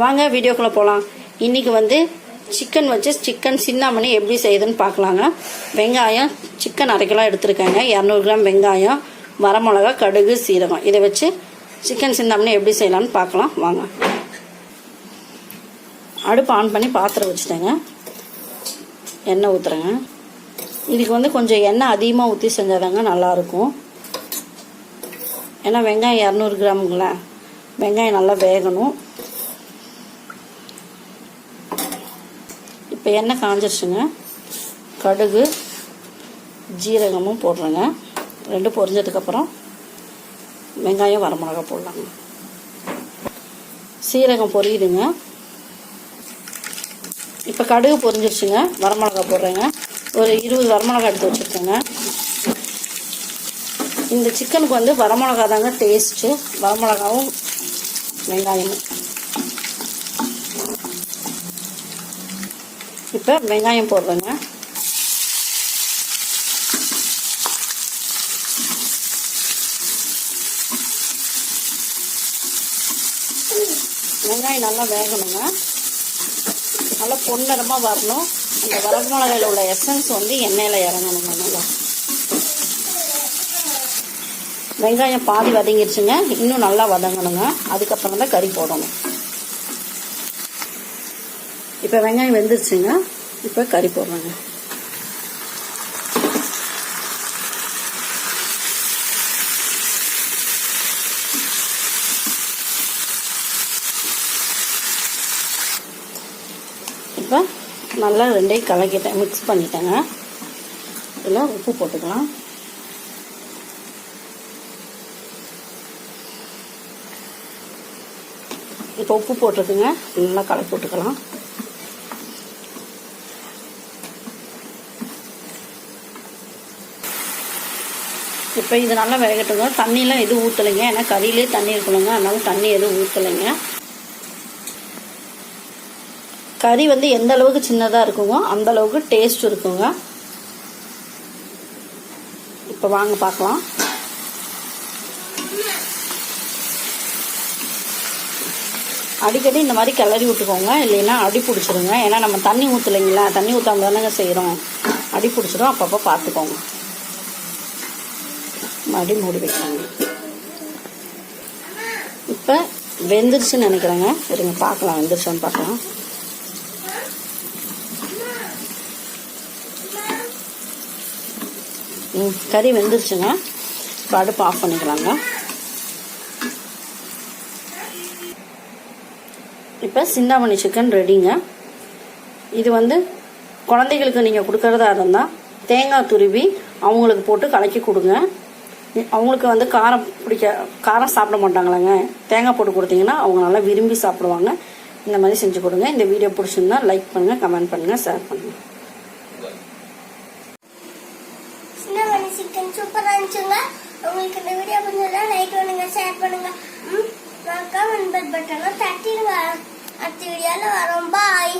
வாங்க வீடியோக்குள்ளே போகலாம் இன்றைக்கி வந்து சிக்கன் வச்சு சிக்கன் சின்னாமணி எப்படி செய்யுதுன்னு பார்க்கலாங்க. வெங்காயம் சிக்கன் அரை கிலோ இரநூறு கிராம் வெங்காயம் வரமிளகா கடுகு சீரகம். இதை வச்சு சிக்கன் சின்னாமணி எப்படி செய்யலாம்னு பார்க்கலாம். வாங்க. அடுப்பு ஆன் பண்ணி பாத்திரம் வச்சுட்டேங்க. எண்ணெய் ஊற்றுறேங்க இதுக்கு வந்து கொஞ்சம் எண்ணெய் அதிகமாக ஊற்றி செஞ்சாதாங்க நல்லாயிருக்கும். ஏன்னா வெங்காயம் இரநூறு கிராமுங்களா? வெங்காயம் நல்லா வேகணும். இப்போ எண்ணெய் காஞ்சிருச்சுங்க. கடுகு ஜீரகமும் போடுறேங்க. ரெண்டும் பொரிஞ்சதுக்கப்புறம் வெங்காயம் வரமிளகா போடலாங்க. சீரகம் பொரியுதுங்க. இப்போ கடுகு பொரிஞ்சிருச்சுங்க. வரமிளகா போடுறேங்க. ஒரு இருபது வரமிளகா எடுத்து வச்சுருக்கேங்க. இந்த சிக்கனுக்கு வந்து வரமிளகா தாங்க டேஸ்ட்டு. வரமிளகாவும் வெங்காயமும். இப்போ வெங்காயம் போடுறேங்க. வெங்காயம் நல்லா வேகணுங்க. நல்லா பொன்னிறமாக வரணும். அந்த மிளகாயில் உள்ள எசன்ஸ் வந்து எண்ணெயில் இறங்கணுங்க நல்லா. வெங்காயம் பாதி வதங்கிருச்சுங்க. இன்னும் நல்லா வதங்கணுங்க. அதுக்கப்புறம் தான் கறி போடணும். இப்போ வெங்காயம் வெந்துருச்சுங்க. இப்போ கறி போடுறேங்க. இப்போ நல்லா ரெண்டையும் கலக்கிட்டேன். மிக்ஸ் பண்ணிட்டேங்க. இதில் உப்பு போட்டுக்கலாம். இப்போ உப்பு போட்டிருக்குங்க. நல்லா கலக்கி விட்டுக்கலாம். இப்போ இது நல்லா வேகட்டுங்க தண்ணியெலாம் எதுவும் ஊற்றலைங்க ஏன்னா கறியிலே தண்ணி இருக்கணுங்க. அதனால தண்ணி எதுவும் ஊற்றலைங்க கறி வந்து எந்த அளவுக்கு சின்னதாக இருக்குங்க அந்த அளவுக்கு டேஸ்ட் இருக்குங்க. இப்போ வாங்க பார்க்கலாம். அடிக்கடி இந்த மாதிரி கிளறி விட்டுக்கோங்க. இல்லைன்னா அடி பிடிச்சிருங்க. ஏன்னா நம்ம தண்ணி ஊற்றலைங்களா தண்ணி ஊற்றாம தானேங்க செய்கிறோம் அடி பிடிச்சிடும் அப்பப்போ பார்த்துக்கோங்க. மறுபடியும் மூடி வைக்கிறாங்க. இப்போ வெந்துருச்சுன்னு நினைக்கிறேங்க. இருங்க பார்க்கலாம் வெந்துருச்சான்னு பார்க்கலாம். ம் கறி வெந்துருச்சுங்க. இப்போ அடுப்பு ஆஃப் பண்ணிக்கலாங்க. இப்போ சிந்தாமணி சிக்கன் ரெடிங்க இது வந்து குழந்தைகளுக்கு நீங்கள் கொடுக்கறதா இருந்தால் தேங்காய் துருவி அவங்களுக்கு போட்டு கலக்கி கொடுங்க. அவங்களுக்கு வந்து காரம் பிடிக்க காரம் சாப்பிட மாட்டாங்களாங்க. தேங்காய் போட்டு கொடுத்தீங்கன்னா அவங்க நல்லா விரும்பி சாப்பிடுவாங்க. இந்த மாதிரி செஞ்சு கொடுங்க. இந்த வீடியோ பிடிச்சிருந்தா லைக் பண்ணுங்கள் கமெண்ட் பண்ணுங்கள் ஷேர் பண்ணுங்கள் சின்னமணி இருந்துச்சுங்க. உங்களுக்கு இந்த வீடியோ பிடிச்சதா லைக் பண்ணுங்க ஷேர் பண்ணுங்க. ம் கமெண்ட் பட்டனை தட்டிடுங்க. அடுத்த வீடியோல வரோம். பாய்